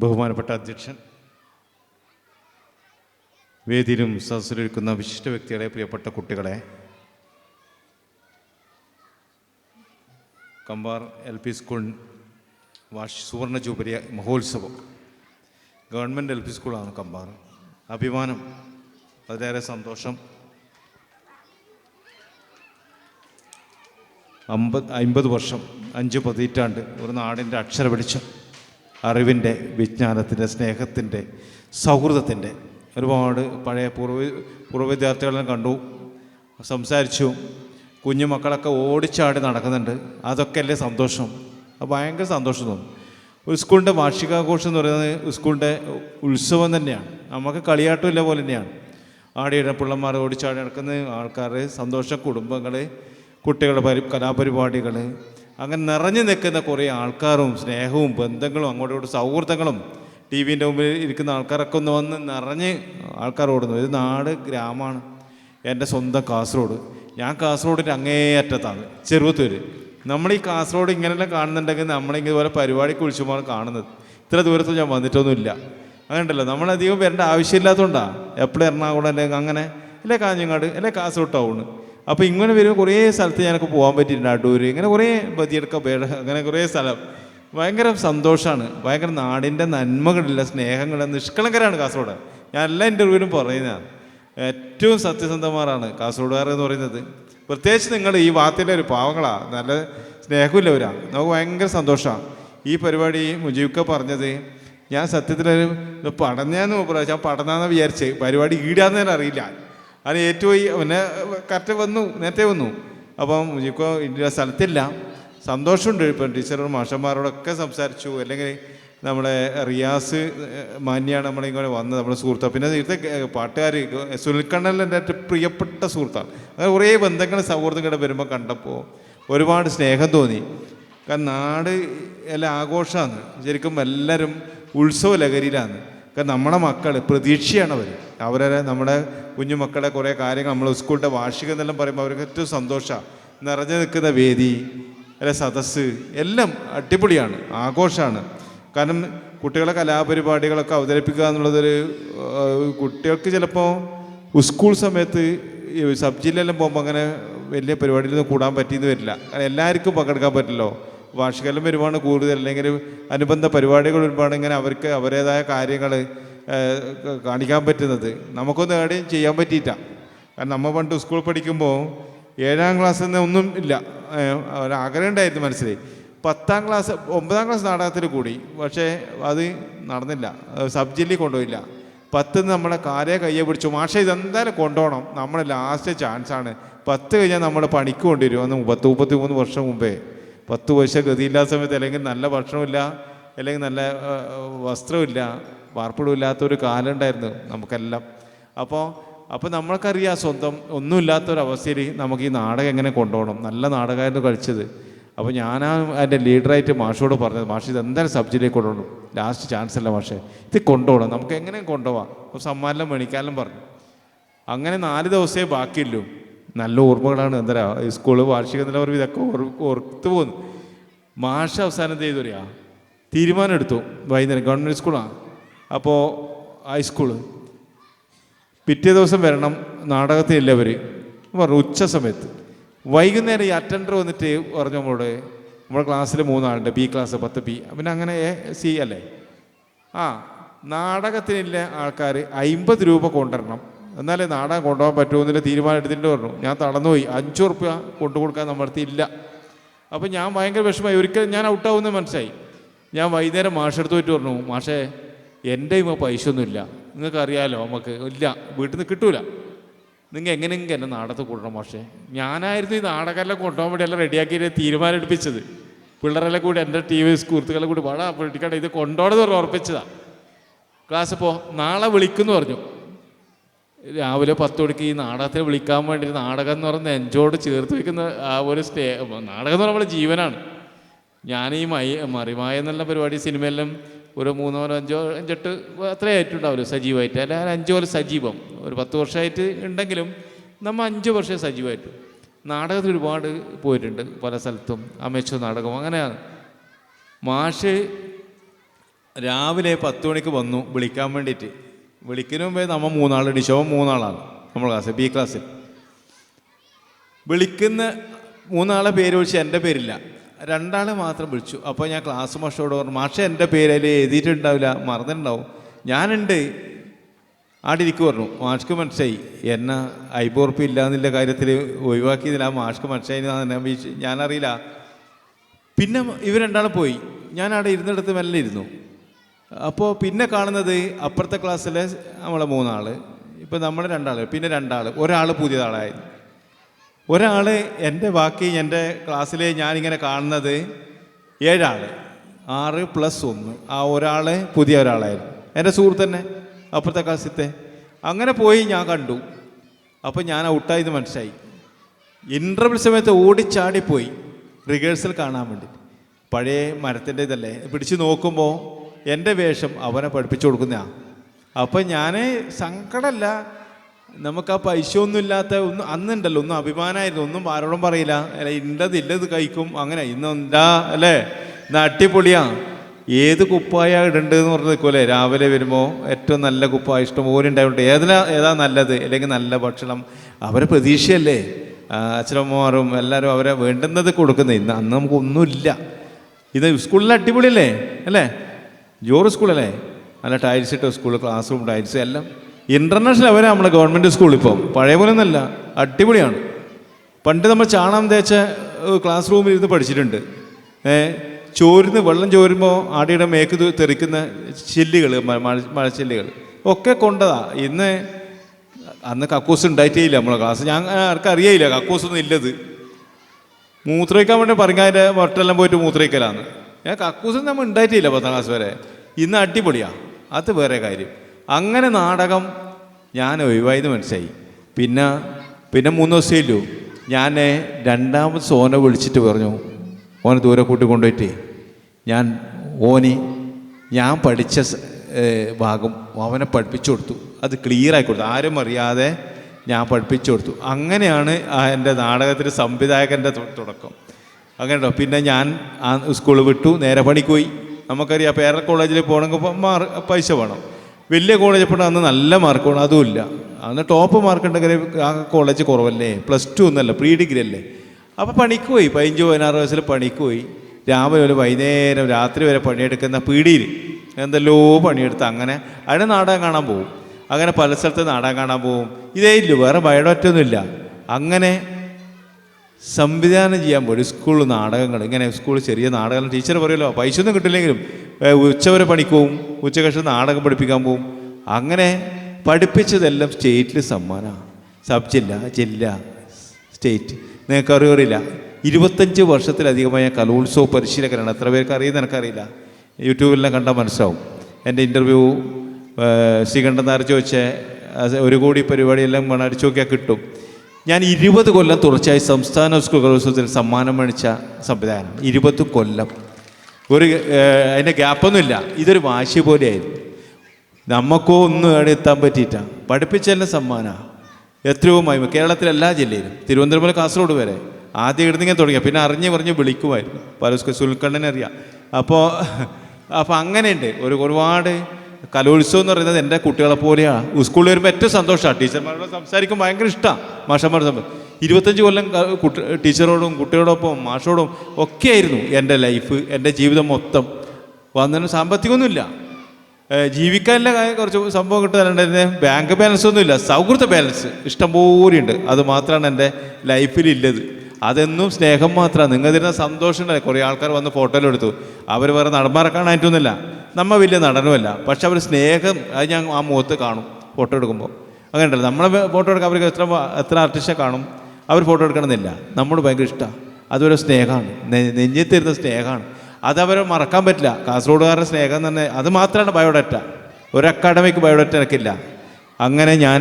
ബഹുമാനപ്പെട്ട അധ്യക്ഷൻ. വേദിയിലും സദസ്സിലിരിക്കുന്ന വിശിഷ്ട വ്യക്തികളെ പ്രിയപ്പെട്ട കുട്ടികളെ. കമ്പാർ എൽ പി സ്കൂൾ വാർഷി സുവർണ ജൂബിലി മഹോത്സവം. ഗവൺമെന്റ് എൽ പി സ്കൂളാണ് കമ്പാർ. അഭിമാനം വളരെയേറെ സന്തോഷം. അമ്പത് അമ്പത് വർഷം അഞ്ച് പതിറ്റാണ്ട് ഒരു നാടിന്റെ അക്ഷര വെളിച്ചം അറിവിന്റെ വിജ്ഞാനത്തിന്റെ സ്നേഹത്തിന്റെ സൗഹൃദത്തിന്റെ ഒരുപാട് പഴയ പൂർവ പൂർവ വിദ്യാർത്ഥികളെ കണ്ടു സംസാരിച്ചു. കുഞ്ഞു മക്കളൊക്കെ ഓടിച്ചാടി നടക്കുന്നുണ്ട്. അതൊക്കെ അല്ലേ സന്തോഷം? അത് ഭയങ്കര സന്തോഷം തോന്നും. ഒരു സ്കൂളിന്റെ വാർഷികാഘോഷം എന്ന് പറയുന്നത് സ്കൂളിന്റെ ഉത്സവം തന്നെയാണ്. നമുക്ക് കളിയാട്ടമില്ല പോലെ തന്നെയാണ്. ആടിയുടെ പിള്ളമാർ ഓടിച്ചാടി നടക്കുന്ന ആൾക്കാർ സന്തോഷ കുടുംബങ്ങൾ കുട്ടികളുടെ പരി കലാപരിപാടികൾ അങ്ങനെ നിറഞ്ഞു നിൽക്കുന്ന കുറേ ആൾക്കാരും സ്നേഹവും ബന്ധങ്ങളും അങ്ങോട്ടും ഇങ്ങോട്ടും സൗഹൃദങ്ങളും ടി വിന്റെ മുമ്പിൽ ഇരിക്കുന്ന ആൾക്കാരൊക്കെ ഒന്ന് വന്ന് നിറഞ്ഞ് ആൾക്കാർ ഓടുന്നു. ഇത് നാട് ഗ്രാമമാണ്. എന്റെ സ്വന്തം കാസർഗോഡ്. ഞാൻ കാസർഗോഡിന്റെ അങ്ങേയറ്റത്താണ് ചെറുപത്തൂർ നമ്മൾ ഈ കാസർഗോഡ് ഇങ്ങനെല്ലാം കാണുന്നുണ്ടെങ്കിൽ നമ്മളിങ്ങനെ പോലെ പരിപാടിക്ക് വിളിച്ചുമാണ് കാണുന്നത്. ഇത്ര ദൂരത്ത് ഞാൻ വന്നിട്ടൊന്നുമില്ല. അങ്ങനെ ഉണ്ടല്ലോ. നമ്മളധികം വരേണ്ട ആവശ്യമില്ലാത്തതുകൊണ്ടാണ് എപ്പോഴും എറണാകുളം അല്ലെങ്കിൽ അങ്ങനെ അല്ലേ കാഞ്ഞങ്ങാട് അല്ലേ കാസർഗോഡ് ടൗണ്. അപ്പോൾ ഇങ്ങനെ വരുമ്പോൾ കുറേ സ്ഥലത്ത് ഞാനൊക്കെ പോകാൻ പറ്റിയിട്ടുണ്ട്. അടൂർ ഇങ്ങനെ കുറേ ബദിയെടുക്ക ബേട അങ്ങനെ കുറേ സ്ഥലം. ഭയങ്കര സന്തോഷമാണ് ഭയങ്കര നാടിന്റെ നന്മകളില്ല സ്നേഹങ്ങൾ നിഷ്കളങ്കരാണ് കാസർഗോഡ്. ഞാൻ എല്ലാ ഇന്റർവ്യൂവിലും പറയുന്നതാണ് ഏറ്റവും സത്യസന്ധമാരാണ് കാസർഗോഡുകാർ എന്ന് പറയുന്നത്. പ്രത്യേകിച്ച് നിങ്ങൾ ഈ വാർത്തയിലെ ഒരു പാവങ്ങളാണ് നല്ല സ്നേഹമില്ലവരാണ് നമുക്ക് ഭയങ്കര സന്തോഷമാണ് ഈ പരിപാടി മുജീബ്ക്ക പറഞ്ഞത് ഞാൻ സത്യത്തിലൊരു പടഞ്ഞാന്ന് പ്രാവശ്യം പടന്നാന്ന് വിചാരിച്ച്. പരിപാടി ഈടാന്ന് തന്നെ അറിയില്ല. അത് ഏറ്റുപോയി പിന്നെ കറക്റ്റ് വന്നു നേരത്തെ വന്നു. അപ്പം ഇന്ത്യ സ്ഥലത്തില്ല. സന്തോഷമുണ്ട് ഇപ്പം ടീച്ചറോടും മാഷന്മാരോടൊക്കെ സംസാരിച്ചു. അല്ലെങ്കിൽ നമ്മുടെ റിയാസ് മാന്യാണ് നമ്മളിങ്ങനെ വന്നത് നമ്മുടെ സുഹൃത്താണ് പിന്നെ നേരത്തെ പാട്ടുകാർ സുനിൽക്കണ്ണൻ എന്റെ ഏറ്റവും പ്രിയപ്പെട്ട സുഹൃത്താണ്. അങ്ങനെ കുറേ ബന്ധങ്ങൾ സൗഹൃദങ്ങളുടെ വരുമ്പോൾ കണ്ടപ്പോൾ ഒരുപാട് സ്നേഹം തോന്നി. കാരണം നാട് എല്ലാം ആഘോഷമാണ്. ശരിക്കും എല്ലാവരും ഉത്സവ ലഹരിയിലാണ് കാരണം നമ്മുടെ മക്കൾ പ്രതീക്ഷയാണ് അവർ അവരെ നമ്മുടെ കുഞ്ഞു മക്കളെ കുറേ കാര്യങ്ങൾ നമ്മൾ സ്കൂളിന്റെ വാർഷികം എന്നെല്ലാം പറയുമ്പോൾ അവർക്ക് ഏറ്റവും സന്തോഷമാണ് നിറഞ്ഞു നിൽക്കുന്ന വേദി അല്ലെ സദസ്സ് എല്ലാം അടിപൊളിയാണ് ആഘോഷമാണ് കാരണം കുട്ടികളെ കലാപരിപാടികളൊക്കെ അവതരിപ്പിക്കുക എന്നുള്ളതൊരു കുട്ടികൾക്ക് ചിലപ്പോൾ സ്കൂൾ സമയത്ത് സബ് പോകുമ്പോൾ അങ്ങനെ വലിയ പരിപാടിയിലൊന്നും കൂടാൻ പറ്റിയെന്ന് വരില്ല. കാരണം എല്ലാവർക്കും പങ്കെടുക്കാൻ പറ്റില്ലോ വാർഷികലം വരുവാണ് കൂടുതൽ. അല്ലെങ്കിൽ അനുബന്ധ പരിപാടികൾ വരുമ്പോൾ ഇങ്ങനെ അവർക്ക് അവരുടേതായ കാര്യങ്ങൾ കാണിക്കാൻ പറ്റുന്നത്. നമുക്കൊന്നും എവിടെയും ചെയ്യാൻ പറ്റിയിട്ട കാരണം നമ്മൾ പണ്ട് സ്കൂൾ പഠിക്കുമ്പോൾ ഏഴാം ക്ലാസ്സിൽ നിന്ന് ഒന്നും ഇല്ല. ആഗ്രഹം ഉണ്ടായിരുന്നു മനസ്സിലായി. പത്താം ക്ലാസ് ഒമ്പതാം ക്ലാസ് നാടകത്തിൽ കൂടി. പക്ഷേ അത് നടന്നില്ല. സബ് ജില്ലയിൽ കൊണ്ടുപോയില്ല. പത്ത് നമ്മളെ കാലേ കയ്യെ പിടിച്ചു. മാഷ ഇതെന്തായാലും കൊണ്ടുപോകണം നമ്മുടെ ലാസ്റ്റ് ചാൻസാണ്. പത്ത് കഴിഞ്ഞാൽ നമ്മൾ പണിക്ക് കൊണ്ടുവരും അന്ന് മുപ്പത്തി മുപ്പത്തി മൂന്ന് വർഷം മുമ്പേ. പത്ത് പൈസ ഗതിയില്ലാത്ത സമയത്ത് അല്ലെങ്കിൽ നല്ല ഭക്ഷണമില്ല അല്ലെങ്കിൽ നല്ല വസ്ത്രമില്ല പാർപ്പിടം ഇല്ലാത്തൊരു കാലം ഉണ്ടായിരുന്നു നമുക്കെല്ലാം. അപ്പോൾ അപ്പോൾ നമ്മൾക്കറിയാം സ്വന്തം ഒന്നുമില്ലാത്തൊരവസ്ഥയിൽ നമുക്ക് ഈ നാടകം എങ്ങനെ കൊണ്ടുപോകണം. നല്ല നാടകമായിരുന്നു കളിച്ചത്. അപ്പോൾ ഞാൻ അതിന്റെ ലീഡറായിട്ട് മാഷോട് പറഞ്ഞത് മാഷ് ഇത് എന്തായാലും സബ്ജക്റ്റിലേക്ക് കൊണ്ടുപോകണം. ലാസ്റ്റ് ചാൻസ് അല്ല മാഷേ? ഇത് കൊണ്ടുപോകണം. നമുക്ക് എങ്ങനെയും കൊണ്ടുപോകാം അപ്പോൾ സമ്മാനം മേടിക്കാനും പറഞ്ഞു. അങ്ങനെ നാല് ദിവസമേ ബാക്കിയുള്ളൂ. നല്ല ഓർമ്മകളാണ് എന്തരാ? സ്കൂൾ വാർഷിക നിലവർ ഇതൊക്കെ ഓർത്തു പോകുന്നു മാഷ അവസാനം എന്ത് ചെയ്തു പറയാ തീരുമാനം എടുത്തു വൈകുന്നേരം. ഗവൺമെന്റ് സ്കൂളാണ് അപ്പോൾ ഹൈസ്കൂൾ പിറ്റേ ദിവസം വരണം നാടകത്തിനില്ല അവർ പറഞ്ഞു ഉച്ച സമയത്ത്. വൈകുന്നേരം ഈ അറ്റൻഡർ വന്നിട്ട് പറഞ്ഞു നമ്മളോട് നമ്മുടെ ക്ലാസ്സിൽ മൂന്നാളുണ്ട്. ബി ക്ലാസ് പത്ത് ബി പിന്നെ അങ്ങനെ സി അല്ലേ? ആ നാടകത്തിനില്ല ആൾക്കാർ അമ്പത് രൂപ കൊണ്ടുവരണം. എന്നാലേ നാടാൻ കൊണ്ടുപോകാൻ പറ്റുമെന്നില്ല തീരുമാനം എടുത്തിട്ട് പറഞ്ഞു. ഞാൻ തടന്നുപോയി അഞ്ചു റുപ്യ കൊണ്ടു കൊടുക്കാൻ നമ്മുടെ ഇല്ല അപ്പോൾ ഞാൻ ഭയങ്കര വിഷമമായി. ഒരിക്കലും ഞാൻ ഔട്ടാവുമെന്ന് മനസ്സിലായി. ഞാൻ വൈകുന്നേരം മാഷെടുത്ത് പോയിട്ട് പറഞ്ഞു മാഷേ എന്റെ ഇമ്മ പൈസ ഒന്നുമില്ല നിങ്ങൾക്ക് അറിയാലോ നമുക്ക് ഇല്ല. വീട്ടിൽ നിന്ന് കിട്ടൂല. നിങ്ങൾ എങ്ങനെയെങ്കിലും എന്നെ നാടത്ത് കൂടണം മാഷേ. ഞാനായിരുന്നു ഈ നാടകമെല്ലാം കൊണ്ടുപോകാൻ വേണ്ടി എല്ലാം റെഡിയാക്കി തീരുമാനം എടുപ്പിച്ചത്. പിള്ളേരെല്ലാം കൂടി എന്റെ ടി വി സുഹൃത്തുക്കളെ കൂടി വാടാ പൊളിറ്റിക്കട്ടെ ഇത് കൊണ്ടുപോകണമെന്ന് പറഞ്ഞ് ഉറപ്പിച്ചതാ. ക്ലാസ് പോ നാളെ വിളിക്കുമെന്ന് പറഞ്ഞു. രാവിലെ പത്ത് മണിക്ക് ഈ നാടകത്തിൽ വിളിക്കാൻ വേണ്ടി നാടകം എന്ന് പറഞ്ഞ നെഞ്ചോട് ചേർത്ത് വെക്കുന്ന ആ ഒരു സ്റ്റേ നാടകം എന്ന് പറയുമ്പോൾ ജീവനാണ്. ഞാൻ ഈ മൈ മറിമായ എന്നുള്ള പരിപാടി സിനിമയെല്ലാം ഒരു മൂന്നോ അഞ്ചോ അഞ്ചെട്ട് അത്രേ ആയിട്ടുണ്ടാവില്ല സജീവമായിട്ട്. അല്ല അഞ്ച് പോലെ സജീവം. ഒരു പത്ത് വർഷമായിട്ട് ഉണ്ടെങ്കിലും നമ്മൾ അഞ്ച് വർഷം സജീവമായിട്ട് നാടകത്തിൽ ഒരുപാട് പോയിട്ടുണ്ട് പല സ്ഥലത്തും. അമേച്ചോ നാടകം അങ്ങനെയാണ്. മാഷ് രാവിലെ പത്ത് മണിക്ക് വന്നു വിളിക്കാൻ വേണ്ടിയിട്ട്. വിളിക്കുന്നതിന് മുമ്പേ നമ്മൾ മൂന്നാൾ ശോഭ മൂന്നാളാണ് നമ്മൾ ക്ലാസ് ബി ക്ലാസ്സിൽ വിളിക്കുന്ന മൂന്നാളെ പേര് വിളിച്ച് എന്റെ പേരില്ല. രണ്ടാളെ മാത്രം വിളിച്ചു. അപ്പോൾ ഞാൻ ക്ലാസ് മാഷോട് പറഞ്ഞു മാഷ എന്റെ പേര് അതിൽ എഴുതിയിട്ടുണ്ടാവില്ല മറന്നിട്ടുണ്ടാവും. ഞാനുണ്ട്. ആടെ ഇരിക്കു പറഞ്ഞു. മാഷ്ക്ക് മനസ്സിലായി. എന്നെ ഐബോർപ്പ് ഇല്ല എന്നുള്ള കാര്യത്തിൽ ഒഴിവാക്കിയതില്ല മാഷ്ക്ക് മനസ്സിലായി ഞാനറിയില്ല. പിന്നെ ഇവർ രണ്ടാളും പോയി. ഞാൻ അവിടെ ഇരുന്നിടത്ത് മെല്ലെ ഇരുന്നു. അപ്പോൾ പിന്നെ കാണുന്നത് അപ്പുറത്തെ ക്ലാസ്സിലെ നമ്മളെ മൂന്നാൾ ഇപ്പം നമ്മൾ രണ്ടാൾ പിന്നെ രണ്ടാൾ ഒരാൾ പുതിയതാളായി. ഒരാൾ എന്റെ ബാക്കി എന്റെ ക്ലാസ്സിൽ ഞാനിങ്ങനെ കാണുന്നത് ഏഴാൾ ആറ് പ്ലസ് ഒന്ന്. ആ ഒരാൾ പുതിയ ഒരാളായിരുന്നു. എന്റെ സുഹൃത്ത് തന്നെ അപ്പുറത്തെ ക്ലാസ്സിലത്തെ. അങ്ങനെ പോയി ഞാൻ കണ്ടു. അപ്പോൾ ഞാൻ ഔട്ടായത് മനസ്സിലായി. ഇന്റർവ്യൂ സമയത്ത് ഓടിച്ചാടിപ്പോയി. റിഹേഴ്സൽ കാണാൻ വേണ്ടി പഴയ മരത്തിന്റെ ഇതല്ലേ? പിടിച്ച് നോക്കുമ്പോൾ എന്റെ വേഷം അവനെ പഠിപ്പിച്ചു കൊടുക്കുന്നതാണ് അപ്പം ഞാൻ സങ്കടമല്ല നമുക്ക് ആ പൈസ ഒന്നും ഇല്ലാത്ത ഒന്നും അന്നുണ്ടല്ലോ ഒന്നും അഭിമാനമായിരുന്നു ഒന്നും ആരോടും പറയില്ല. അല്ല ഇണ്ടത് ഇല്ലത് കഴിക്കും അങ്ങനെ ഇന്ന് എന്താ അല്ലേ? ഇന്ന് അടിപൊളിയാ. ഏത് കുപ്പായ ഇടണ്ട് എന്ന് പറഞ്ഞ് നിൽക്കുമല്ലേ രാവിലെ വരുമ്പോൾ ഏറ്റവും നല്ല കുപ്പായ ഇഷ്ടംപോലെ ഉണ്ടായിട്ട് ഏതിലാ ഏതാ നല്ലത്? അല്ലെങ്കിൽ നല്ല ഭക്ഷണം? അവരെ പ്രതീക്ഷയല്ലേ? അച്ഛനമ്മമാരും എല്ലാവരും അവരെ വേണ്ടുന്നത് കൊടുക്കുന്നത്. ഇന്ന് അന്ന് നമുക്കൊന്നുമില്ല ഇത് സ്കൂളിൽ അടിപൊളിയല്ലേ? അല്ലേ? ജോറ് സ്കൂളല്ലേ? അല്ല ടൈൽസ് ഇട്ട സ്കൂൾ ക്ലാസ് റൂം ടൈൽസ് എല്ലാം. ഇന്റർനാഷണൽ അവരെ നമ്മുടെ ഗവൺമെന്റ് സ്കൂൾ ഇപ്പോൾ പഴയ പോലെ ഒന്നല്ല അടിപൊളിയാണ്. പണ്ട് നമ്മൾ ചാണം തേച്ച ക്ലാസ് റൂമിൽ ഇരുന്ന് പഠിച്ചിട്ടുണ്ട്. ചോരുന്ന് വെള്ളം ചോരുമ്പോൾ ആടിയുടെ മേക്ക് തെറിക്കുന്ന ചില്ലുകൾ മഴ മഴച്ചില്ലുകൾ ഒക്കെ കൊണ്ടതാ. ഇന്ന് അന്ന് കക്കൂസ് ഉണ്ടായിട്ടേ ഇല്ല നമ്മളെ ക്ലാസ് ഞാൻ ആർക്കും കക്കൂസ് കക്കൂസൊന്നും ഇല്ലത്. മൂത്രയ്ക്കാൻ വേണ്ടി പറഞ്ഞാൽ വട്ടെല്ലാം പോയിട്ട് മൂത്രയിക്കലാന്ന് ഞാൻ കക്കൂസ് നമ്മൾ ഉണ്ടായിട്ടില്ല പത്താം ക്ലാസ് വരെ. ഇന്ന് അടിപൊളിയാ. അത് വേറെ കാര്യം. അങ്ങനെ നാടകം ഞാൻ ഒഴിവായത് മനസ്സിലായി. പിന്നെ പിന്നെ മൂന്ന് ദിവസമേ ഇല്ലു ഞാൻ രണ്ടാമത് സോനെ വിളിച്ചിട്ട് പറഞ്ഞു ഓനെ ദൂരെ കൂട്ടി കൊണ്ടുപോയിട്ട് ഞാൻ ഓനി ഞാൻ പഠിച്ച ഭാഗം അവനെ പഠിപ്പിച്ചു കൊടുത്തു. അത് ക്ലിയർ ആയി കൊടുത്തു. ആരും അറിയാതെ ഞാൻ പഠിപ്പിച്ചു കൊടുത്തു. അങ്ങനെയാണ് എന്റെ നാടകത്തിന്റെ സംവിധായകന്റെ തുടക്കം. അങ്ങനെ പിന്നെ ഞാൻ ആ സ്കൂൾ വിട്ടു നേരെ പണിക്ക് പോയി. നമുക്കറിയാം പേര കോളേജിൽ പോകണമെങ്കിൽ മാർക്ക് മാർ പൈസ വേണം. വലിയ കോളേജിൽ പോകണം അന്ന് നല്ല മാർക്ക് വേണം അതുമില്ല അന്ന് ടോപ്പ് മാർക്ക് ഉണ്ടെങ്കിൽ ആ കോളേജ് കുറവല്ലേ? പ്ലസ് ടു ഒന്നല്ല പ്രീ ഡിഗ്രി അല്ലേ? അപ്പോൾ പണിക്ക് പോയി പതിനഞ്ച് പതിനാറ് വയസ്സിൽ പണിക്ക് പോയി. രാവിലെ ഒരു വൈകുന്നേരം രാത്രി വരെ പണിയെടുക്കുന്ന പീടിയിൽ എന്തെല്ലോ പണിയെടുത്ത് അങ്ങനെ അതിന് നാടകം കാണാൻ പോകും അങ്ങനെ പല സ്ഥലത്ത് നാടകം കാണാൻ പോകും ഇതേ ഇല്ല വേറെ ബയോഡാറ്റൊന്നുമില്ല അങ്ങനെ സംവിധാനം ചെയ്യാൻ പോയി. സ്കൂൾ നാടകങ്ങൾ. ഇങ്ങനെ സ്കൂൾ ചെറിയ നാടകങ്ങൾ. ടീച്ചർ പറയുമല്ലോ പൈസ ഒന്നും കിട്ടില്ലെങ്കിലും ഉച്ചവരെ പണിക്ക് പോവും നാടകം പഠിപ്പിക്കാൻ പോവും. അങ്ങനെ പഠിപ്പിച്ചതെല്ലാം സ്റ്റേറ്റിൽ സമ്മാനമാണ് സബ് ജില്ല ജില്ല സ്റ്റേറ്റ് നിങ്ങൾക്ക് അറിയില്ല ഇരുപത്തഞ്ച് വർഷത്തിലധികമായ കലോത്സവ പരിശീലകനാണ്. എത്ര പേർക്ക് അറിയുന്ന എനിക്കറിയില്ല. യൂട്യൂബിലെല്ലാം കണ്ടാൽ മനസ്സിലാവും. എന്റെ ഇന്റർവ്യൂ ശ്രീകണ്ഠൻ നായർ ചോദിച്ച ഒരു കോടി പരിപാടിയെല്ലാം അടിച്ചു നോക്കിയാൽ കിട്ടും. ഞാൻ ഇരുപത് കൊല്ലം തുടർച്ചയായി സംസ്ഥാന സ്കൂൾ കലോത്സവത്തിൽ സമ്മാനം മേടിച്ച സംവിധാനം. ഇരുപത് കൊല്ലം. ഒരു അതിന്റെ ഗ്യാപ്പൊന്നുമില്ല. ഇതൊരു വാശി പോലെയായിരുന്നു. നമുക്കോ ഒന്നും അവിടെ എത്താൻ പറ്റിയിട്ടാണ് പഠിപ്പിച്ചല്ല സമ്മാനമാണ് എത്രയോ മഹിമ. കേരളത്തിലെ എല്ലാ ജില്ലയിലും. തിരുവനന്തപുരം കാസർഗോഡ് വരെ. ആദ്യം ഇടുന്നിങ്ങനെ തുടങ്ങിയ പിന്നെ അറിഞ്ഞ് പറഞ്ഞ് വിളിക്കുമായിരുന്നു. പല സുൽക്കണ്ണനെ അറിയാം അപ്പോൾ അപ്പോൾ അങ്ങനെയുണ്ട്. ഒരു ഒരുപാട് കലോത്സവം എന്ന് പറയുന്നത് എന്റെ കുട്ടികളെ പോലെയാണ് സ്കൂളിൽ വരുമ്പോൾ ഏറ്റവും സന്തോഷമാണ് ടീച്ചർമാരോട് സംസാരിക്കുമ്പോൾ ഭയങ്കര ഇഷ്ടമാണ് മാഷന്മാരോട് സംസാരിക്കും ഇരുപത്തഞ്ച് കൊല്ലം ടീച്ചറോടും കുട്ടികളോടൊപ്പം മാഷോടും ഒക്കെയായിരുന്നു എന്റെ ലൈഫ് എന്റെ ജീവിതം മൊത്തം. വന്നതിന് സാമ്പത്തികമൊന്നുമില്ല. ജീവിക്കാനുള്ള കുറച്ച് സംഭവം കിട്ടാനുണ്ടായിരുന്നെ ബാങ്ക് ബാലൻസ് ഒന്നുമില്ല സൗഹൃദ ബാലൻസ് ഇഷ്ടംപോലെ ഉണ്ട് അത് മാത്രമാണ് എന്റെ ലൈഫിൽ ഇല്ലത് അതെന്നും സ്നേഹം മാത്രമാണ് നിങ്ങൾ തരുന്ന സന്തോഷം ഉണ്ടായി കുറേ ആൾക്കാർ വന്ന് ഫോട്ടോയിലെടുത്തു. അവർ വേറെ നടന്മാരെ കാണാനായിട്ടൊന്നുമില്ല. നമ്മ വലിയ നടനുമല്ല. പക്ഷെ അവർ സ്നേഹം അത് ഞാൻ ആ മുഖത്ത് കാണും ഫോട്ടോ എടുക്കുമ്പോൾ അങ്ങനെ ഉണ്ടല്ലോ നമ്മളെ ഫോട്ടോ എടുക്കാൻ അവർക്ക് എത്ര എത്ര ആർട്ടിസ്റ്റിനെ കാണും അവർ ഫോട്ടോ എടുക്കണമെന്നില്ല. നമ്മോട് ഭയങ്കര ഇഷ്ടമാണ് അതൊരു സ്നേഹമാണ് നെഞ്ഞെത്തിരുന്ന തരുന്ന സ്നേഹമാണ് അതവരെ മറക്കാൻ പറ്റില്ല. കാസർഗോഡുകാരുടെ സ്നേഹം തന്നെ അത് മാത്രമാണ് ബയോഡാറ്റ. ഒരു അക്കാഡമിക് ബയോഡാറ്റ എനിക്കില്ല. അങ്ങനെ ഞാൻ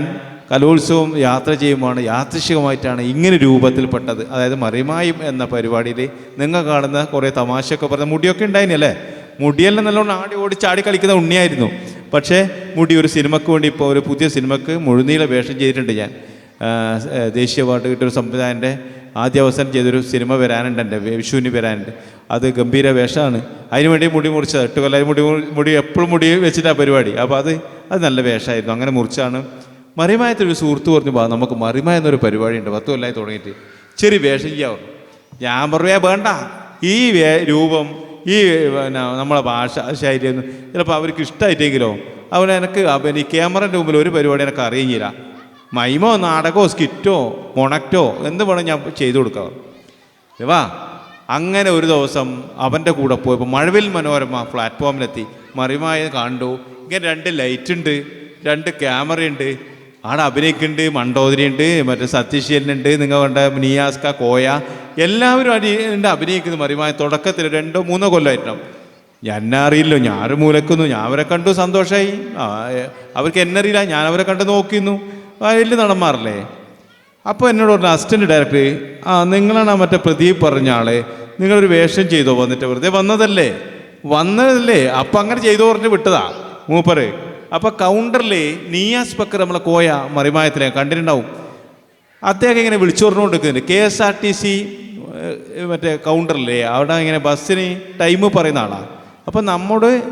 കലോത്സവം യാത്ര ചെയ്യുമ്പോഴാണ് യാദൃശികമായിട്ടാണ് ഇങ്ങനെ രൂപത്തിൽപ്പെട്ടത്. അതായത് മറിമായും എന്ന പരിപാടിയിൽ നിങ്ങൾ കാണുന്ന കുറേ തമാശയൊക്കെ പറഞ്ഞ മുടിയൊക്കെ ഉണ്ടായിനല്ലേ? മുടിയെല്ലാം നല്ലോണം ആടി ഓടി ചാടി കളിക്കുന്ന ഉണ്ണിയായിരുന്നു. പക്ഷേ മുടി ഒരു സിനിമയ്ക്ക് വേണ്ടി ഇപ്പോൾ ഒരു പുതിയ സിനിമക്ക് മുഴുനീള വേഷം ചെയ്തിട്ടുണ്ട് ഞാൻ. ദേശീയ അവാർഡ് കിട്ടിയ ഒരു സംവിധായകന്റെ ആദ്യ അവസരം ചെയ്തൊരു സിനിമ വരാനുണ്ട് എന്റെ വിഷുവിന് വരാനുണ്ട്. അത് ഗംഭീര വേഷമാണ്. അതിന് വേണ്ടി മുടി മുറിച്ചത് എട്ട് കൊല്ലം മുടി മുടി എപ്പോഴും മുടി വെച്ചിട്ടാണ് പരിപാടി. അപ്പോൾ അത് അത് നല്ല വേഷമായിരുന്നു. അങ്ങനെ മുറിച്ചാണ്. മറിമായത്തൊരു സുഹൃത്ത് പറഞ്ഞു ബാ നമുക്ക് മറിമായ എന്നൊരു പരിപാടി ഉണ്ട് പത്ത് കൊല്ലമായി തുടങ്ങിയിട്ട്. ചെറിയ വേഷം ചെയ്യാവും. ഞാൻ പറയാ വേണ്ട. ഈ രൂപം ഈ പിന്നെ നമ്മളെ ഭാഷ ശൈലിയൊന്നും ചിലപ്പോൾ അവർക്ക് ഇഷ്ടമായിട്ടെങ്കിലോ അതുപോലെ എനിക്ക് ഈ ക്യാമറന്റെ മുമ്പിൽ ഒരു പരിപാടി എനിക്ക് അറിയില്ല. മൈമോ നാടകമോ സ്കിറ്റോ മൊണക്റ്റോ എന്ത് വേണം ഞാൻ ചെയ്തു കൊടുക്കാം. വാ. അങ്ങനെ ഒരു ദിവസം അവന്റെ കൂടെ പോയപ്പോൾ മഴവിൽ മനോരമ പ്ലാറ്റ്ഫോമിലെത്തി മറിമായ കണ്ടു. ഇങ്ങനെ രണ്ട് ലൈറ്റ് ഉണ്ട് രണ്ട് ക്യാമറയുണ്ട് ആടെ അഭിനയിക്കുന്നുണ്ട് മണ്ടോദരി ഉണ്ട് മറ്റേ സത്യശീലനുണ്ട് നിങ്ങൾ കണ്ട നിയാസ്ക കോയ എല്ലാവരും അടി ഉണ്ട് അഭിനയിക്കുന്നു മറിമായ തുടക്കത്തിൽ രണ്ടോ മൂന്നോ കൊല്ലമായിട്ടുണ്ടാവും എന്നെ അറിയില്ലോ ഞാൻ മൂലക്കുന്നു ഞാൻ അവരെ കണ്ടു സന്തോഷമായി അവർക്ക് എന്നെ അറിയില്ല ഞാൻ അവരെ കണ്ട് നോക്കിയിരുന്നു വലിയ നടന്മാരല്ലേ. അപ്പോൾ എന്നോട് പറഞ്ഞ അസിസ്റ്റന്റ് ഡയറക്ടർ ആ നിങ്ങളാണ് മറ്റേ പ്രദീപ് പറഞ്ഞ ആളെ. നിങ്ങളൊരു വേഷം ചെയ്തോ വന്നിട്ട് വെറുതെ വന്നതല്ലേ? വന്നതല്ലേ? അപ്പം അങ്ങനെ ചെയ്തോ പറഞ്ഞ് വിട്ടതാ. മൂപ്പറ് അപ്പം കൗണ്ടറിൽ നിയാസ് ബക്കർ നമ്മളെ കോയ മറിമായത്തിലെ കണ്ടിട്ടുണ്ടാവും. അദ്ദേഹം ഇങ്ങനെ വിളിച്ചു പറഞ്ഞുകൊണ്ടിരിക്കുന്നുണ്ട് K S R T C മറ്റേ കൗണ്ടറില്ലേ അവിടെ ഇങ്ങനെ ബസ്സിന് ടൈം പറയുന്ന ആളാണ് അപ്പം നമ്മോട്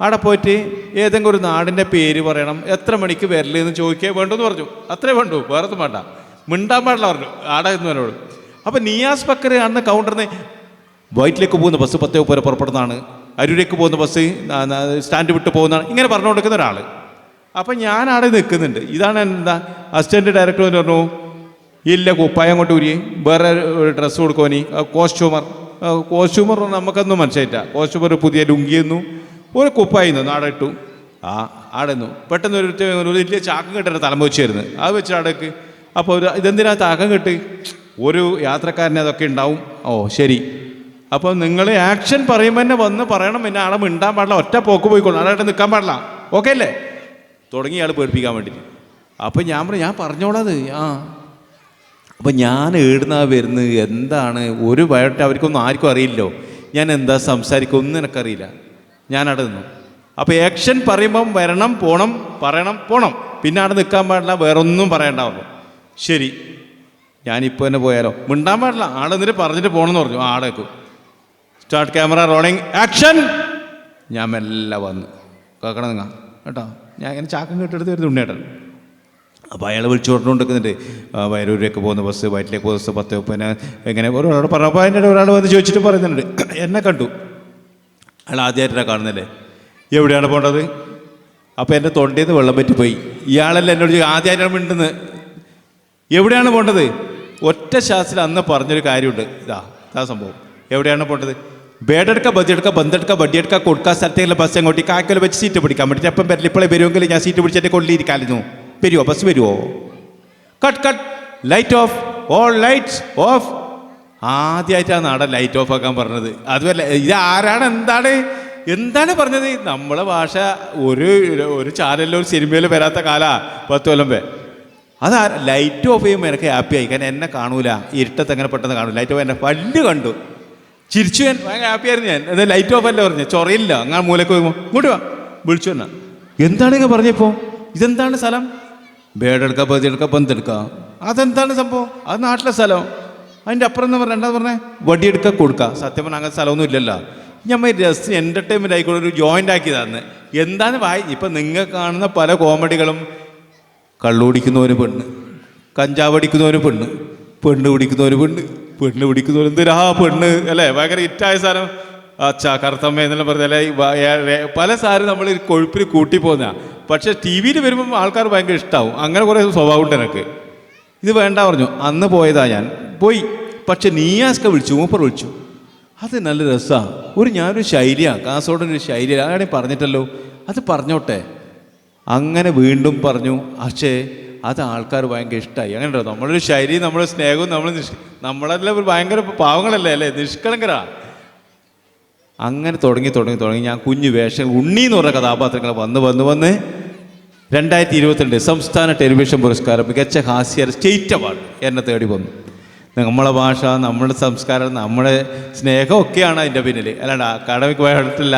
അവിടെ പോയിട്ട് ഏതെങ്കിലും ഒരു നാടിന്റെ പേര് പറയണം. എത്ര മണിക്ക് വരില്ല എന്ന് ചോദിക്കുക. വേണ്ടെന്ന് പറഞ്ഞു. അത്രേ വേണ്ടു. വേറെ ഒന്നും വേണ്ട. മിണ്ടാൻ പാടില്ല പറഞ്ഞു. ആടെ എന്നവരോട് അപ്പോൾ നിയാസ് ബക്കർ അന്ന് കൗണ്ടറിന് വൈറ്റിലേക്ക് പോകുന്ന ബസ് പത്തേ പോലെ പുറപ്പെടുന്നതാണ്. അരൂരേക്ക് പോകുന്ന ബസ് സ്റ്റാൻഡ് വിട്ട് പോകുന്ന ഇങ്ങനെ പറഞ്ഞു കൊടുക്കുന്ന ഒരാൾ അപ്പം ഞാൻ അവിടെ നിൽക്കുന്നുണ്ട്. ഇതാണ് എന്താ? അസിസ്റ്റന്റ് ഡയറക്ടർ എന്ന് പറഞ്ഞു ഇല്ല കുപ്പായം കൊണ്ട് ഊരി വേറെ ഡ്രസ്സ് കൊടുക്കുവാനി കോസ്റ്റ്യൂമർ. കോസ്റ്റ്യൂമർ നമുക്കൊന്നും മനസ്സിലായിട്ട കോസ്റ്റ്യൂമർ പുതിയ ലുങ്കി എന്നു ഒരു കുപ്പായി നിന്നു അവിടെ ഇട്ടു. ആ ആടെ നിന്നു. പെട്ടെന്ന് ഒരു വലിയ ചാക്കം കെട്ടിട്ട് തലം വെച്ചായിരുന്നു അത് വെച്ച് അവിടേക്ക് അപ്പോൾ ഇതെന്തിനാ ചാക്കം കെട്ട് ഒരു യാത്രക്കാരനെ അതൊക്കെ ഉണ്ടാവും. ഓ ശരി. അപ്പോൾ നിങ്ങൾ ആക്ഷൻ പറയുമ്പോൾ തന്നെ വന്ന് പറയണം പിന്നെ ആളെ മിണ്ടാൻ പാടില്ല ഒറ്റ പോക്ക് പോയിക്കോളും. ആളായിട്ട് നിൽക്കാൻ പാടില്ല. ഓക്കെ അല്ലേ? തുടങ്ങി ആൾ പേടിപ്പിക്കാൻ വേണ്ടിയിട്ട് അപ്പോൾ ഞാൻ പറഞ്ഞു ഞാൻ പറഞ്ഞോളാത് ആ. അപ്പോൾ ഞാൻ ഏടുന്നാ വരുന്നത്? എന്താണ്? ഒരു ബയോട്ട് അവർക്കൊന്നും ആർക്കും അറിയില്ലോ. ഞാൻ എന്താ സംസാരിക്കുക? ഒന്നും എനിക്കറിയില്ല. ഞാൻ അവിടെ നിന്നു. അപ്പോൾ ആക്ഷൻ പറയുമ്പം വരണം പോണം പറയണം പോണം. പിന്നെ അവിടെ നിൽക്കാൻ പാടില്ല വേറെ ഒന്നും പറയണ്ടാവുള്ളൂ. ശരി. ഞാനിപ്പോൾ തന്നെ പോയാലോ? മിണ്ടാൻ പാടില്ല. ആളെന്നിട്ട് പറഞ്ഞിട്ട് പോകണമെന്ന് പറഞ്ഞു ആ, ആടെ വെക്കും സ്റ്റാർട്ട് ക്യാമറ റോളിങ് ആക്ഷൻ ഞാൻ മെല്ലെ വന്നു. കേൾക്കണം നിങ്ങൾ? കേട്ടോ? ഞാൻ ഇങ്ങനെ ചാക്കം കെട്ടെടുത്ത് വരുന്ന ഉണ്ണേട്ടൻ അപ്പോൾ അയാൾ വിളിച്ചു പറഞ്ഞുകൊണ്ടിരിക്കുന്നുണ്ട്. വയലൂരിലേക്ക് പോകുന്ന ബസ് വയറ്റിലേക്ക് പോകുന്ന ബസ് പത്ത് പിന്നെ എങ്ങനെ? ഒരാളോട് പറഞ്ഞു അപ്പോൾ അതിന്റെ ഒരാൾ വന്ന് ചോദിച്ചിട്ട് പറയുന്നുണ്ട്. എന്നെ കണ്ടു. അയാൾ ആദ്യമായിട്ടാണ് കാണുന്നില്ലേ എവിടെയാണ് പോകേണ്ടത്? അപ്പോൾ എന്റെ തൊണ്ടയിൽ നിന്ന് വെള്ളം പറ്റി പോയി ഇയാളല്ല എന്നോട് ആദ്യമായിട്ടാണ് മിണ്ടുന്നത്. എവിടെയാണ് പോകേണ്ടത്? ഒറ്റ ശാസ്ത്രം അന്ന് പറഞ്ഞൊരു കാര്യമുണ്ട്. ഇതാ ഇതാ സംഭവം. എവിടെയാണ് പോകേണ്ടത്? ബേഡെടുക്ക ബദിയെടുക്ക ബന്ധെടുക്ക വടിയെടുക്ക കൊടുക്ക സ്ഥലത്തേക്കുള്ള ബസ് അങ്ങോട്ട് കാക്കൽ വെച്ച് സീറ്റ് പിടിക്കാൻ പറ്റില്ല. അപ്പം വരില്ല? ഇപ്പോഴേ വരുമെങ്കിൽ ഞാൻ സീറ്റ് പിടിച്ചിട്ട് കൊള്ളിയിരിക്കാമായിരുന്നു. വരുമോ ബസ് വരുമോ cut cut light off all lights off ആദ്യമായിട്ടാണ് നാടൻ ലൈറ്റ് ഓഫ് ആക്കാൻ പറഞ്ഞത്. അതുമല്ല ഇത് ആരാണ്? എന്താണ്? എന്താണ് പറഞ്ഞത്? നമ്മളെ ഭാഷ ഒരു ഒരു ചാനലിലോ ഒരു സിനിമയിലോ വരാത്ത കാലാ. പത്ത് കൊല്ലം പേ അതാ ലൈറ്റ് ഓഫ് ചെയ്യുമ്പോൾ എനിക്ക് ഹാപ്പി ആയി. കാരണം എന്നെ കാണൂല. ഇരുട്ടത്ത് എങ്ങനെ പെട്ടെന്ന് കാണൂല. ലൈറ്റ് ഓഫ് എന്നെ പല്ല് കണ്ടു. ചിരിച്ചു ഭയങ്കര ഹാപ്പി ആയിരുന്നു ഞാൻ. അത് ലൈറ്റ് ഓഫ് അല്ല പറഞ്ഞു? ചൊറയില്ല. അങ്ങനെ മൂലക്ക് പോകുമ്പോൾ ഇങ്ങോട്ട് വാ. വിളിച്ചു തന്നെ എന്താണ് ഇങ്ങനെ പറഞ്ഞപ്പോൾ ഇതെന്താണ് സ്ഥലം? ബേഡെടുക്ക പന്ത് എടുക്കാം. അതെന്താണ് സംഭവം? അത് നാട്ടിലെ സ്ഥലം. അതിന്റെ അപ്പുറം എന്ന് പറഞ്ഞാൽ എന്താ പറഞ്ഞേ? വടിയെടുക്ക കൊടുക്കുക സത്യം പറഞ്ഞാൽ അങ്ങനെ സ്ഥലമൊന്നും ഇല്ലല്ലോ. ഞമ്മ ജസ്റ്റ് എന്റർടൈൻമെന്റ് ആയിക്കോട്ടെ ഒരു ജോയിന്റ് ആക്കിയതാണ് എന്താണ് വായി ഇപ്പം നിങ്ങൾ കാണുന്ന പല കോമഡികളും കള്ളുപിടിക്കുന്നവന് പെണ്ണ് കഞ്ചാവ് അടിക്കുന്നവന് പെണ്ണ് പെണ്ണ് പിടിക്കുന്നവന് പെണ്ണ്. പെണ്ണ് പിടിക്കുന്നു എന്തിനാ പെണ്ണ് അല്ലേ? ഭയങ്കര ഹിറ്റായ സാധനം. അച്ഛാ കറുത്തമ്മ എന്നെല്ലാം പറഞ്ഞാൽ പല സാധനം നമ്മൾ കൊഴുപ്പിൽ കൂട്ടി പോകുന്ന പക്ഷെ ടി വിയിൽ വരുമ്പം ആൾക്കാർ ഭയങ്കര ഇഷ്ടമാവും അങ്ങനെ കുറേ സ്വഭാവം ഉണ്ട് എനിക്ക്. ഇത് വേണ്ട പറഞ്ഞു. അന്ന് പോയതാ ഞാൻ. പോയി. പക്ഷെ നീയാസ്ക വിളിച്ചു മൂപ്പർ വിളിച്ചു. അത് നല്ല രസമാണ് ഒരു ഞാനൊരു ശൈലിയാണ് കാസർഗോഡിനൊരു ഒരു ശൈലിയാണ് പറഞ്ഞിട്ടല്ലോ. അത് പറഞ്ഞോട്ടെ. അങ്ങനെ വീണ്ടും പറഞ്ഞു. പക്ഷേ അത് ആൾക്കാർ ഭയങ്കര ഇഷ്ടമായി അങ്ങനെ നമ്മളൊരു ശരീരം നമ്മുടെ സ്നേഹവും നമ്മൾ നിഷ് നമ്മളെല്ലാം ഒരു ഭയങ്കര പാവങ്ങളല്ലേ അല്ലേ? നിഷ്കളങ്കരാ. അങ്ങനെ തുടങ്ങി തുടങ്ങി തുടങ്ങി. ഞാൻ കുഞ്ഞു വേഷങ്ങൾ ഉണ്ണി എന്ന് പറഞ്ഞ കഥാപാത്രങ്ങൾ വന്ന് വന്ന് വന്ന് രണ്ടായിരത്തി ഇരുപത്തിരണ്ട് സംസ്ഥാന ടെലിവിഷൻ പുരസ്കാരം മികച്ച ഹാസ്യ സ്റ്റേറ്റ് അവാർഡ് എന്നെ തേടി വന്നു. നമ്മളെ ഭാഷ നമ്മുടെ സംസ്കാരം നമ്മുടെ സ്നേഹമൊക്കെയാണ് അതിന്റെ പിന്നിൽ അല്ലാണ്ട് അക്കാഡമിക് ആയിട്ടില്ല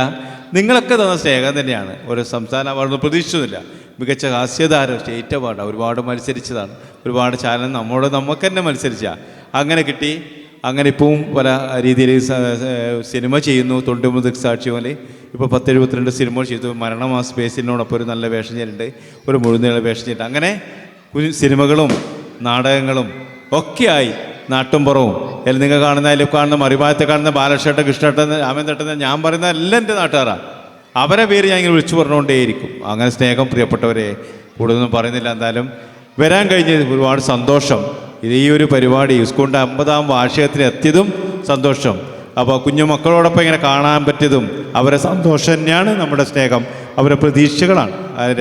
നിങ്ങളൊക്കെ തന്ന സ്നേഹം തന്നെയാണ്. ഒരു സംസ്ഥാന അവാർഡ് പ്രതീക്ഷിച്ചതില്ല മികച്ച ഹാസ്യതാരം സ്റ്റേറ്റ് അവാർഡ് ഒരുപാട് മത്സരിച്ചതാണ്. ഒരുപാട് ചാനൽ നമ്മോട് നമുക്ക് തന്നെ മത്സരിച്ച. അങ്ങനെ കിട്ടി. അങ്ങനെ ഇപ്പവും പല രീതിയിൽ സിനിമ ചെയ്യുന്നു. തൊണ്ടുമുതൽ സാക്ഷി പോലെ ഇപ്പോൾ പത്ത് എഴുപത്തിരണ്ട് സിനിമകൾ ചെയ്തു. മരണം ആ സ്പേസിനോടൊപ്പം ഒരു നല്ല വേഷം ചെയ്തിട്ടുണ്ട്. ഒരു മുഴുനീള വേഷം ചെയ്തിട്ട്. അങ്ങനെ സിനിമകളും നാടകങ്ങളും ഒക്കെയായി. നാട്ടുംപുറവും എല്ലാം നിങ്ങൾ കാണുന്ന അതിൽ കാണുന്ന മറിഭാഗത്തെ കാണുന്ന ബാലക്ഷേട്ടൻ കൃഷ്ണേട്ടൻ രാമേന്ദ്രേട്ടൻ ഞാൻ പറയുന്ന എല്ലാം എന്റെ നാട്ടുകാരാണ് അവരെ പേര് ഞാൻ ഇങ്ങനെ വിളിച്ചു പറഞ്ഞുകൊണ്ടേയിരിക്കും. അങ്ങനെ സ്നേഹം പ്രിയപ്പെട്ടവരെ കൂടുതലൊന്നും പറയുന്നില്ല. എന്തായാലും വരാൻ കഴിഞ്ഞ ഒരുപാട് സന്തോഷം. ഇത് ഈ ഒരു പരിപാടി സ്കൂളിന്റെ അമ്പതാം വാർഷികത്തിന് എത്തിയതും സന്തോഷം. അപ്പോൾ കുഞ്ഞു മക്കളോടൊപ്പം ഇങ്ങനെ കാണാൻ പറ്റിയതും അവരെ സന്തോഷം തന്നെയാണ് നമ്മുടെ സ്നേഹം. അവരെ പ്രതീക്ഷകളാണ്.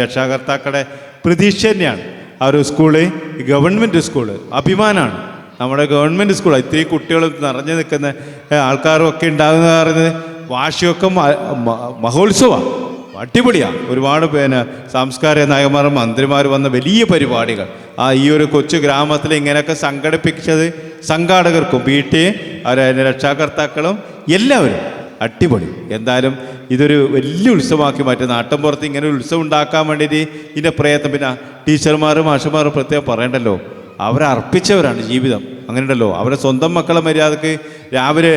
രക്ഷാകർത്താക്കളുടെ പ്രതീക്ഷ തന്നെയാണ്. ആ ഒരു സ്കൂൾ ഗവൺമെന്റ് സ്കൂൾ അഭിമാനമാണ്. നമ്മുടെ ഗവൺമെന്റ് സ്കൂളാണ്. ഇത്രയും കുട്ടികൾ നിറഞ്ഞു നിൽക്കുന്ന ആൾക്കാരും ഒക്കെ ഉണ്ടാകുന്ന പറയുന്നത് വാർഷികമൊക്കെ മഹോത്സവമാണ് അടിപൊളിയാണ് ഒരുപാട് പിന്നെ സാംസ്കാരിക നായകന്മാരും മന്ത്രിമാർ വന്ന വലിയ പരിപാടികൾ. ആ ഈ ഒരു കൊച്ചു ഗ്രാമത്തിൽ ഇങ്ങനെയൊക്കെ സംഘടിപ്പിച്ചത് സംഘാടകർക്കും വീട്ടിൽ അവരെ രക്ഷാകർത്താക്കളും എല്ലാവരും. അടിപൊളി. എന്തായാലും ഇതൊരു വലിയ ഉത്സവമാക്കി മാറ്റി. നാട്ടിൻപുറത്ത് ഇങ്ങനെ ഒരു ഉത്സവം ഉണ്ടാക്കാൻ വേണ്ടിയിട്ട് ഇതിന്റെ പ്രയത്നം. പിന്നെ ടീച്ചർമാരും മാഷന്മാരും പ്രത്യേകം പറയണ്ടല്ലോ. അവരർപ്പിച്ചവരാണ് ജീവിതം. അങ്ങനെയുണ്ടല്ലോ. അവരെ സ്വന്തം മക്കളെ മര്യാദയ്ക്ക് രാവിലെ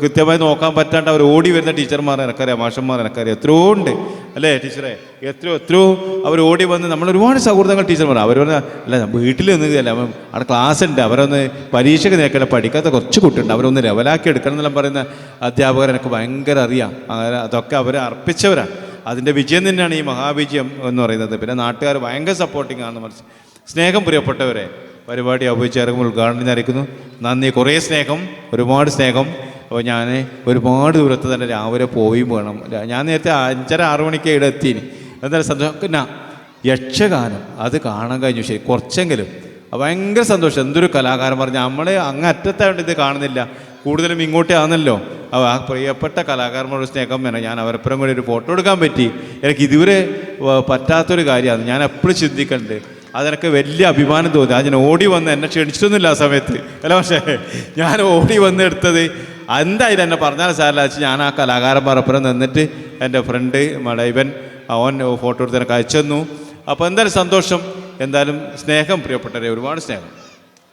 കൃത്യമായി നോക്കാൻ പറ്റാണ്ട് അവർ ഓടി വരുന്ന ടീച്ചർമാർ എനക്കറിയാം മാഷന്മാർ എനക്കറിയാം. എത്രയോ ഉണ്ട്. അല്ലേ ടീച്ചറെ? എത്രയോ എത്രയോ അവർ ഓടി വന്ന് നമ്മൾ ഒരുപാട് സൗഹൃദങ്ങൾ ടീച്ചർമാർ. അവർ പറഞ്ഞ അല്ല വീട്ടിൽ നിന്നില്ല അവിടെ ക്ലാസ് ഉണ്ട്. അവരൊന്ന് പരീക്ഷയ്ക്ക് നേക്കല പഠിക്കാത്ത കുറച്ച് കുട്ടിയുണ്ട്. അവരൊന്ന് ലെവലാക്കി എടുക്കണം എന്നെല്ലാം പറയുന്ന അധ്യാപകർ എനിക്ക് ഭയങ്കര അറിയാം. അങ്ങനെ അതൊക്കെ അവരെ അർപ്പിച്ചവരാണ്. അതിന്റെ വിജയം തന്നെയാണ് ഈ മഹാവിജയം എന്ന് പറയുന്നത്. പിന്നെ നാട്ടുകാർ ഭയങ്കര സപ്പോർട്ടിങ് ആണെന്ന് മനസ്സിൽ സ്നേഹം പ്രിയപ്പെട്ടവരെ പരിപാടി അഭിചേർക്കുമ്പോൾ ഉദ്ഘാടനം അറിയിക്കുന്നു. നന്ദി. കുറേ സ്നേഹം ഒരുപാട് സ്നേഹം. അപ്പോൾ ഞാൻ ഒരുപാട് ദൂരത്ത് തന്നെ രാവിലെ പോയി വേണം. ഞാൻ നേരത്തെ അഞ്ചര ആറ് മണിക്ക് ഇവിടെ എത്തിന് എന്തായാലും സന്തോഷം. പിന്നെ യക്ഷഗാനം അത് കാണാൻ കഴിഞ്ഞു. ശരി കുറച്ചെങ്കിലും. ഭയങ്കര സന്തോഷം. എന്തൊരു കലാകാരൻ പറഞ്ഞു നമ്മൾ അങ്ങ് അറ്റത്തായിട്ട് ഇത് കാണുന്നില്ല. കൂടുതലും ഇങ്ങോട്ടേ ആണല്ലോ. ആ പ്രിയപ്പെട്ട കലാകാരന്മാരുടെ സ്നേഹം വേണം. ഞാൻ അവരപ്പുറം കൂടി ഒരു ഫോട്ടോ എടുക്കാൻ പറ്റി. എനിക്ക് ഇതുവരെ പറ്റാത്തൊരു കാര്യമാണ്. ഞാൻ എപ്പോഴും ചിന്തിക്കുന്നുണ്ട് അതെനിക്ക് വലിയ അഭിമാനം തോന്നി. അതിന് ഓടി വന്ന് എന്നെ ക്ഷണിച്ചിട്ടൊന്നുമില്ല ആ സമയത്ത്. അല്ല പക്ഷേ ഞാൻ ഓടി വന്ന് എടുത്തത് എന്തായാലും എന്നെ പറഞ്ഞാൽ സാറില്ല വെച്ച് ഞാൻ ആ കലാകാരന്മാരപ്പുറം നിന്നിട്ട് എന്റെ ഫ്രണ്ട് മടൈവൻ അവൻ ഫോട്ടോ എടുത്ത് എനിക്ക് അയച്ചു അപ്പോൾ എന്തായാലും സന്തോഷം. എന്തായാലും സ്നേഹം പ്രിയപ്പെട്ടവരെ ഒരുപാട് സ്നേഹം.